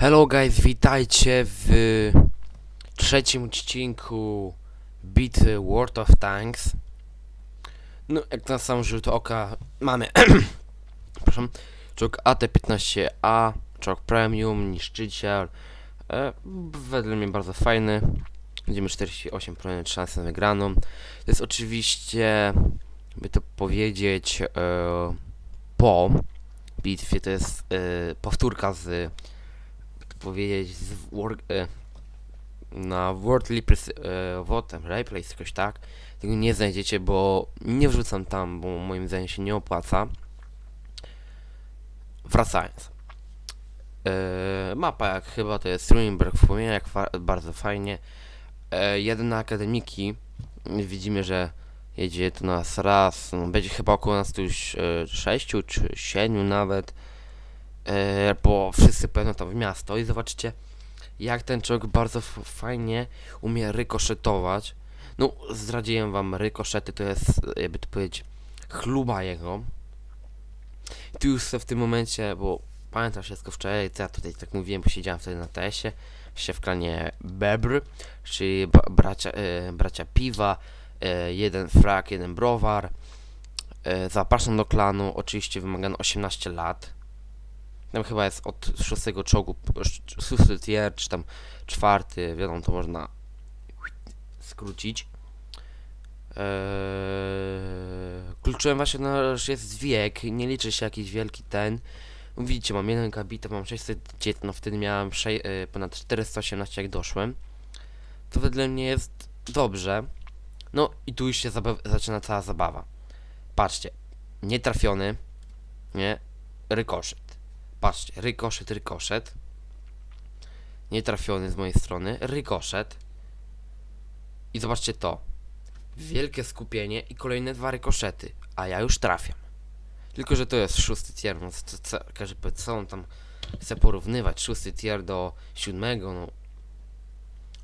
Hello guys, witajcie w trzecim odcinku bitwy World of Tanks. No, jak na sam rzut oka mamy, przepraszam, czołg AT-15A, czołg Premium, niszczyciel, e, wedle mnie bardzo fajny. Będziemy 48% szansy na wygraną. To jest oczywiście, by to powiedzieć, e, po bitwie, to jest e, powtórka z powiedzieć z e, na World Replays, e, Votem, Replays, jakoś tak. Tego nie znajdziecie, bo nie wrzucam tam, bo moim zdaniem się nie opłaca. Wracając. E, mapa jak chyba to jest w płomieniach, fa- bardzo fajnie. E, jeden na akademiki. Widzimy, że jedzie to nas raz, no, będzie chyba około nas tu już e, sześciu czy siedmiu nawet bo wszyscy pewno tam w miasto i zobaczycie jak ten czołg bardzo fajnie umie rykoszetować. No, zdradziłem wam, rykoszety to jest, jakby to powiedzieć, chluba jego. Tu już w tym momencie, bo pamiętam wszystko wczoraj, co ja tutaj tak mówiłem, bo siedziałem wtedy na TS-ie, się w klanie Bebr, czyli bracia, e, bracia piwa, e, jeden frak, jeden browar. E, zapraszam do klanu, oczywiście wymagano 18 lat. Tam chyba jest od szóstego czołgu, sz- szósty tier, czy tam czwarty, wiadomo, to można skrócić. Eee, kluczowym właśnie no, że jest wiek, nie liczy się jakiś wielki ten. Widzicie, mam jeden kabitę, mam 609, no wtedy miałem e, ponad 418 jak doszłem. To wedle mnie jest dobrze. No i tu już się zaczyna cała zabawa. Patrzcie, nietrafiony, nie, rykoszet. Patrzcie, rykoszet, rykoszet. Nietrafiony z mojej strony. Rykoszet. I zobaczcie to. Wielkie skupienie i kolejne dwa rykoszety. A ja już trafiam. Tylko, że to jest szósty tier, no co, co, każdy powie, co on tam chce porównywać. Szósty tier do siódmego, no.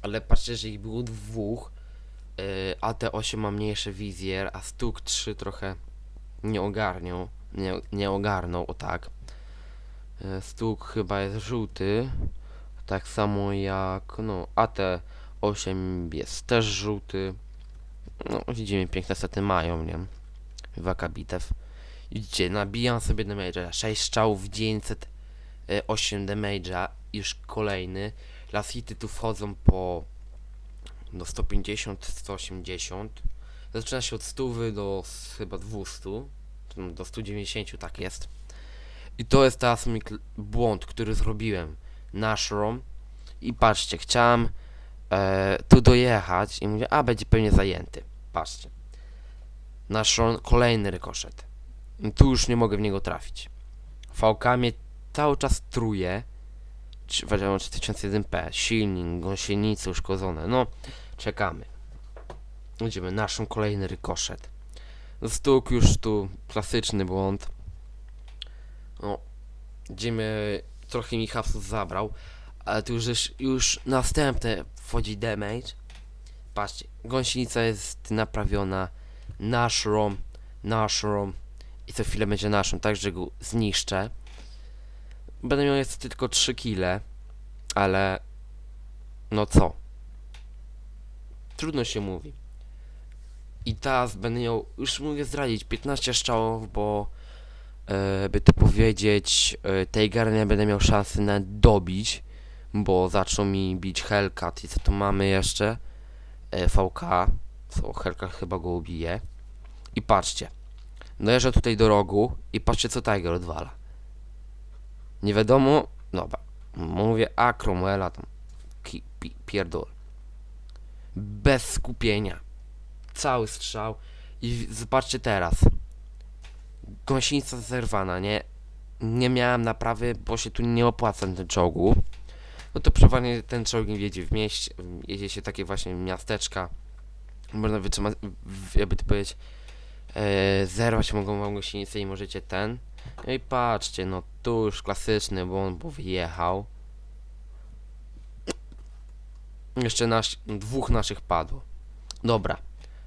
Ale patrzcie, że ich było dwóch. Yy, AT8 ma mniejszy wizjer, a Stuk 3 trochę nie ogarniał. Nie, nie ogarnął, o tak. E, Stuk chyba jest żółty. Tak samo jak no AT8 jest też żółty. No widzimy piękne sety mają, nie? Waka bitew. Widzicie, nabijam sobie damage'a. 6 strzałów 908 damage'a. Już kolejny. Las hity tu wchodzą po do 150, 180. Zaczyna się od 100 do chyba 200. no, Do 190 tak jest. I to jest teraz mój błąd, który zrobiłem. Nashrom. I patrzcie, chciałem e, tu dojechać i mówię, a będzie pewnie zajęty. Patrzcie. Nashrom, kolejny rykoszet. I tu już nie mogę w niego trafić. VK mnie cały czas truje. Wiadomo, 3001P, silnik, gąsienice uszkodzone. No, czekamy. Idziemy, naszą kolejny rykoszet. Stuk już tu klasyczny błąd. No, idziemy, trochę mi hapsus zabrał, ale tu już, już następne wchodzi damage. Patrzcie, gąsienica jest naprawiona, naszą, naszą i co chwilę będzie naszą, tak że go zniszczę. Będę miał jeszcze tylko 3 kile, ale no co? Trudno się mówi. I teraz będę miał, już mogę zdradzić, 15 strzałów, bo by to powiedzieć, e, tej garny będę miał szansę na dobić, bo zaczął mi bić Hellcat i co tu mamy jeszcze? E, VK, co Hellcat chyba go ubije. I patrzcie, dojeżdżę tutaj do rogu i patrzcie co Tiger odwala. Nie wiadomo, dobra, mówię a Cromwella tam, ki, pi, pierdol. Bez skupienia. Cały strzał i zobaczcie teraz gąsienica zerwana, nie? Nie miałem naprawy, bo się tu nie opłaca tym czołgu. No to przeważnie ten czołg jedzie w mieście, jedzie się takie właśnie miasteczka. Można wytrzymać, jakby to powiedzieć, e, zerwać mogą wam gąsienicę i możecie ten. No i patrzcie, no tu już klasyczny bo wyjechał. Jeszcze nasz, dwóch naszych padło. Dobra,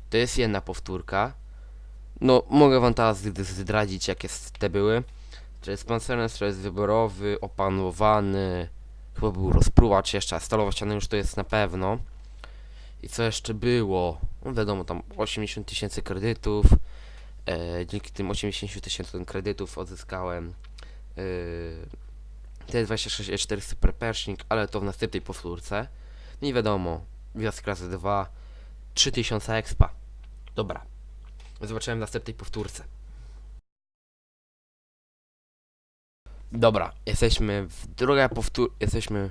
to jest jedna powtórka. No, mogę wam teraz zd- zdradzić, jakie te były. To jest pancerny wyborowy, opanowany, Chyba był rozpruwacz jeszcze, stalowa ściana już to jest na pewno. I co jeszcze było? No wiadomo, tam 80 tysięcy kredytów. E, dzięki tym 80 tysięcy kredytów odzyskałem e, T26E4 Super Pershing, ale to w następnej powtórce. No i wiadomo, wjazd klasy 2, 3000 expa. Dobra, zobaczyłem w następnej powtórce. Dobra, jesteśmy w druga powtór... jesteśmy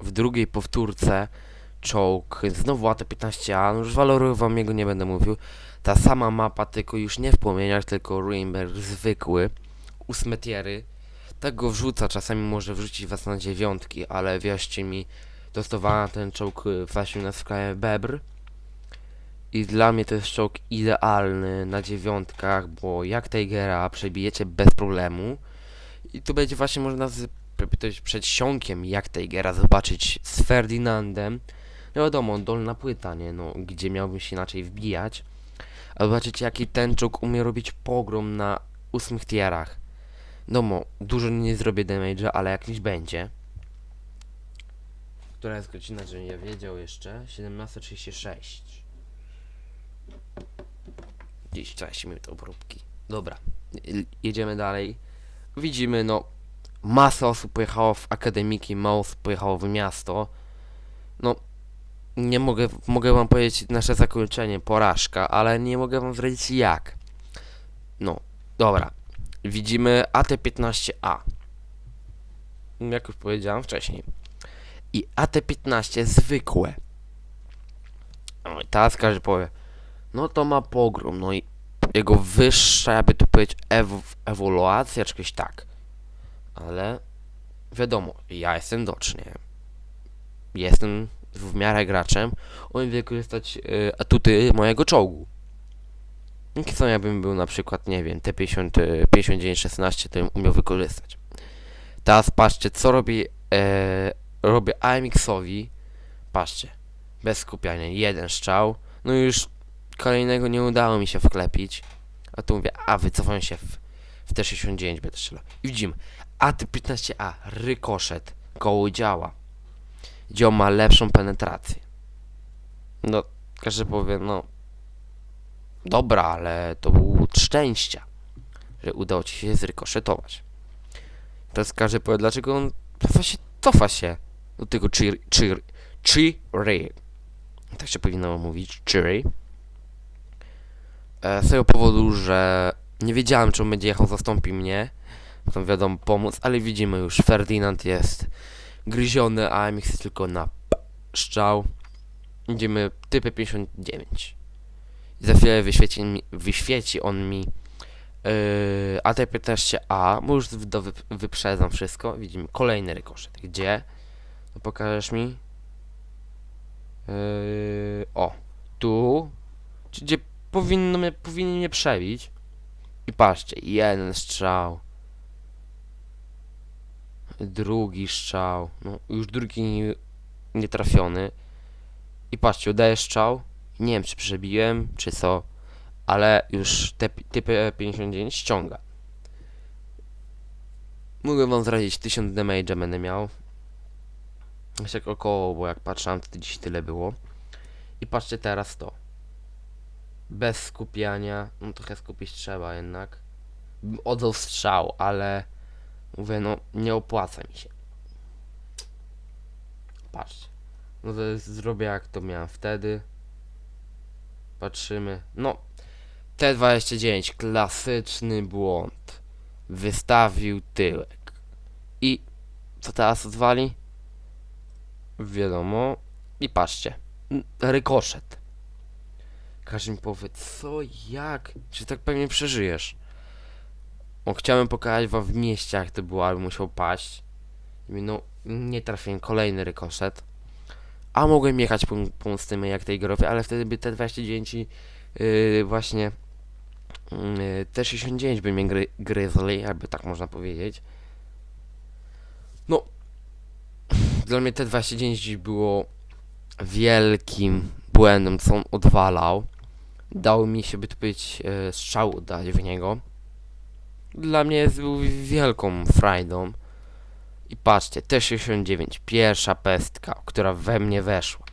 w drugiej powtórce. Czołg, znowu AT-15A, no już waloru wam jego nie będę mówił. Ta sama mapa, tylko już nie w płomieniach, tylko Rainbow zwykły. Ósme tiery. Tak go wrzuca, czasami może wrzucić was na dziewiątki, ale wierzcie mi, dostawałem ten czołg właśnie na skale Bebr. I dla mnie to jest czołg idealny na dziewiątkach, bo jak Tigera przebijecie bez problemu. I tu będzie właśnie można z przed sionkiem jak Tigera zobaczyć z Ferdynandem. No wiadomo, dolna płyta, nie no, gdzie miałbym się inaczej wbijać. A zobaczycie jaki ten czołg umie robić pogrom na ósmych tierach. No mo, dużo nie zrobię damage'a, ale jakiś będzie. Która jest godzina, że nie wiedział jeszcze? 17.36 Dziś 40 minut obróbki. Dobra, jedziemy dalej. Widzimy, no, masa osób pojechało w akademiki, mało osób pojechało w miasto. No, nie mogę, mogę wam powiedzieć nasze zakończenie, porażka, ale nie mogę wam zdradzić jak. No, dobra. Widzimy AT-15A. Jak już powiedziałem wcześniej. I AT-15 zwykłe. No i teraz każdy powie, no to ma pogrom, no i jego wyższa, jakby tu powiedzieć, ew ewoluacja, czy coś tak. Ale wiadomo, ja jestem docznie. Jestem w miarę graczem, umiem wykorzystać y, atuty mojego czołgu. Jakie są, jakbym był na przykład, nie wiem, T50, y, 5916, to bym umiał wykorzystać. Teraz patrzcie, co robi, e, robię AMX-owi. Patrzcie, bez skupiania, jeden strzał. No już kolejnego nie udało mi się wklepić. A tu mówię, a wycofam się w, w T69 będę strzelał. I widzimy, AT-15A, rykoszet, koło działa. On ma lepszą penetrację. No, każdy powie, no dobra, ale to był szczęścia, że udało ci się zrykoszetować. Teraz każdy powie, dlaczego on cofa się, cofa się do tego cheer, cheer, cheery. Tak się powinno mówić, cheery. E, z tego powodu, że nie wiedziałem, czy on będzie jechał, zastąpi mnie. Potem wiadomo, pomóc, ale widzimy już, Ferdynand jest gryziony, a MX tylko na strzał. Idziemy typy 59. I za chwilę wyświeci, mi, wyświeci on mi yy, AT-15A, bo już do, wy, wyprzedzam wszystko. Widzimy kolejny rykoszet. Gdzie? No pokażesz mi? Yy, o, tu. Gdzie powinno mnie, powinien mnie przebić. I patrzcie, jeden strzał. Drugi strzał. No, już drugi nie, nie trafiony. I patrzcie, udaję strzał. Nie wiem, czy przebiłem, czy co. Ale już te pi- typy 59 ściąga. Mogę wam zradzić 1000 damage'a będę miał. Jeszcze tak około, bo jak patrzyłem, to dziś tyle było. I patrzcie teraz to. Bez skupiania. No trochę skupić trzeba jednak. Oddał strzał, ale mówię, no nie opłaca mi się. Patrzcie. No to jest, zrobię jak to miałem wtedy. Patrzymy. No. T29. Klasyczny błąd. Wystawił tyłek. I co teraz odwali? Wiadomo. I patrzcie. Rykoszet. Każdy mi powie, co, jak? Czy tak pewnie przeżyjesz? O, chciałem pokazać wam w mieście, jak to było, ale musiał paść. No, nie trafiłem. Kolejny rykoszet. A mogłem jechać pom- pomóc tym jak tej growie, ale wtedy by te 29 yy, właśnie yy, te 69 by mnie gry, gryzli, jakby tak można powiedzieć. No, dla mnie te 29 dziś było wielkim błędem, co on odwalał. Dało mi się, by to powiedzieć, yy, strzał dać w niego. Dla mnie jest, był wielką frajdą. I patrzcie, T69, pierwsza pestka, która we mnie weszła.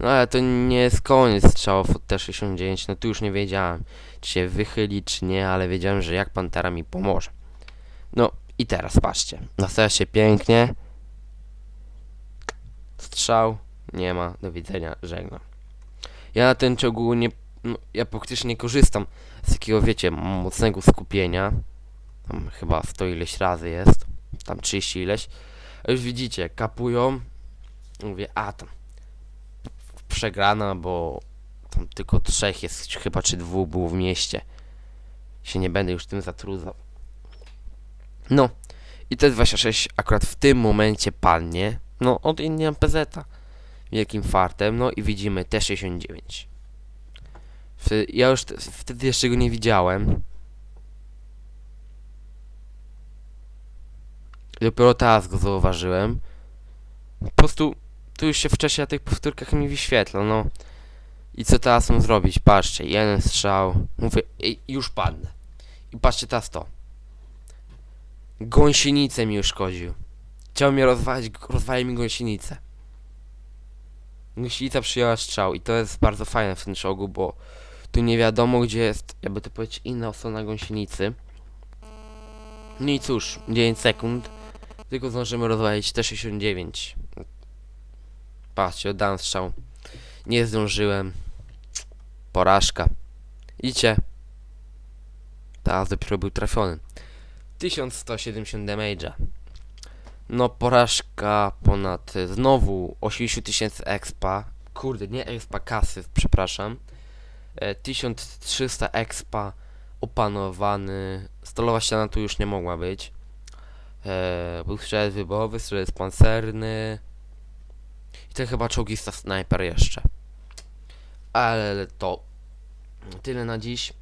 No ale to nie jest koniec strzałów od T69, no tu już nie wiedziałem, czy się wychyli, czy nie, ale wiedziałem, że jak Pantera mi pomoże. No i teraz patrzcie, nastawia się pięknie. Strzał, nie ma, do widzenia, żegnam. Ja na ten czołgu nie, no, ja praktycznie nie korzystam z takiego, wiecie, mocnego skupienia. Tam chyba 100 ileś razy jest, tam 30 ileś. A już widzicie, kapują. Mówię, a tam przegrana, bo tam tylko trzech jest, chyba czy dwóch było w mieście. Się nie będę już tym zatrudzał. No, i T26 akurat w tym momencie padnie. No, od innej MPZ-a. Wielkim fartem. No i widzimy T69. W- Ja już te- wtedy jeszcze go nie widziałem. Dopiero teraz go zauważyłem. Po prostu tu już się wcześniej na tych powtórkach mi wyświetla, no. I co teraz mam zrobić? Patrzcie, jeden strzał. Mówię, "Ej, już padnę. I patrzcie teraz to. Gąsienicę mi uszkodził. Chciał mnie rozwalić, rozwalił mi gąsienicę. Gąsienica przyjęła strzał i to jest bardzo fajne w tym czołgu, bo tu nie wiadomo gdzie jest, jakby to powiedzieć, inna ostrona gąsienicy. No i cóż, 9 sekund. Tylko zdążymy rozwalić T69. Patrzcie, oddałem strzał. Nie zdążyłem. Porażka. Idzie. Teraz dopiero był trafiony. 1170 damage'a. No porażka ponad znowu 80 tysięcy expa. Kurde, nie expa kasy, przepraszam. E, 1300 expa opanowany. Stolowa ściana tu już nie mogła być. E, był strzelec wybowy, strzelec pancerny. I to chyba czołgista snajper jeszcze. Ale to tyle na dziś.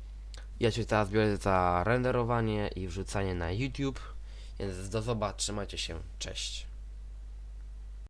Ja się teraz biorę za renderowanie i wrzucanie na YouTube. Więc do zobaczenia, trzymajcie się, cześć.